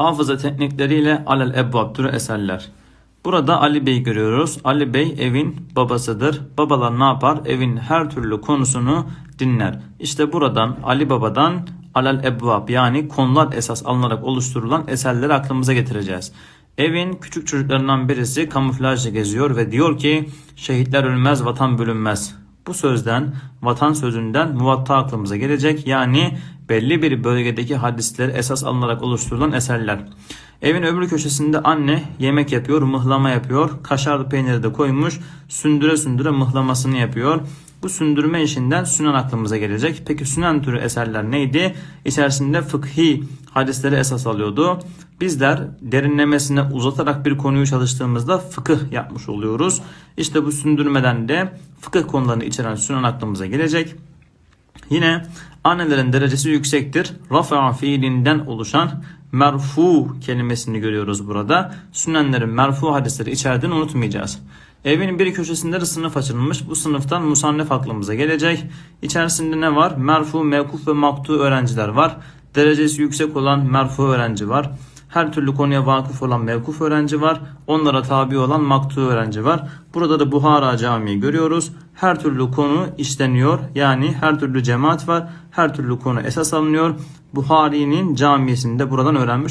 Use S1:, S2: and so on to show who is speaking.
S1: Hafıza teknikleriyle alel ebbab türü eserler. Burada Ali Bey görüyoruz. Ali Bey evin babasıdır. Babalar ne yapar? Evin her türlü konusunu dinler. İşte buradan Ali Baba'dan alel ebbab yani konular esas alınarak oluşturulan eserleri aklımıza getireceğiz. Evin küçük çocuklarından birisi kamuflajla geziyor ve diyor ki şehitler ölmez vatan bölünmez. Bu sözden vatan sözünden muvatta aklımıza gelecek yani belli bir bölgedeki hadisleri esas alınarak oluşturulan eserler. Evin öbür köşesinde anne yemek yapıyor, mıhlama yapıyor. Kaşarlı peyniri de koymuş. Sündüre sündüre mıhlamasını yapıyor. Bu sündürme işinden sünen aklımıza gelecek. Peki sünen türü eserler neydi? İçerisinde fıkhi hadisleri esas alıyordu. Bizler derinlemesine uzatarak bir konuyu çalıştığımızda fıkıh yapmış oluyoruz. İşte bu sündürmeden de fıkıh konularını içeren sünen aklımıza gelecek. Yine annelerin derecesi yüksektir. Rafa fiilinden oluşan merfu kelimesini görüyoruz burada. Sünenlerin merfu hadisleri içerdiğini unutmayacağız. Evin bir köşesinde de sınıf açılmış. Bu sınıftan musannef aklımıza gelecek. İçerisinde ne var? Merfu, mevkuf ve maktu öğrenciler var. Derecesi yüksek olan merfu öğrenci var. Her türlü konuya vakıf olan mevkuf öğrenci var. Onlara tabi olan maktu öğrenci var. Burada da Buhara Camii görüyoruz. Her türlü konu işleniyor. Yani her türlü cemaat var. Her türlü konu esas alınıyor. Buhari'nin camisinde buradan öğrenmiş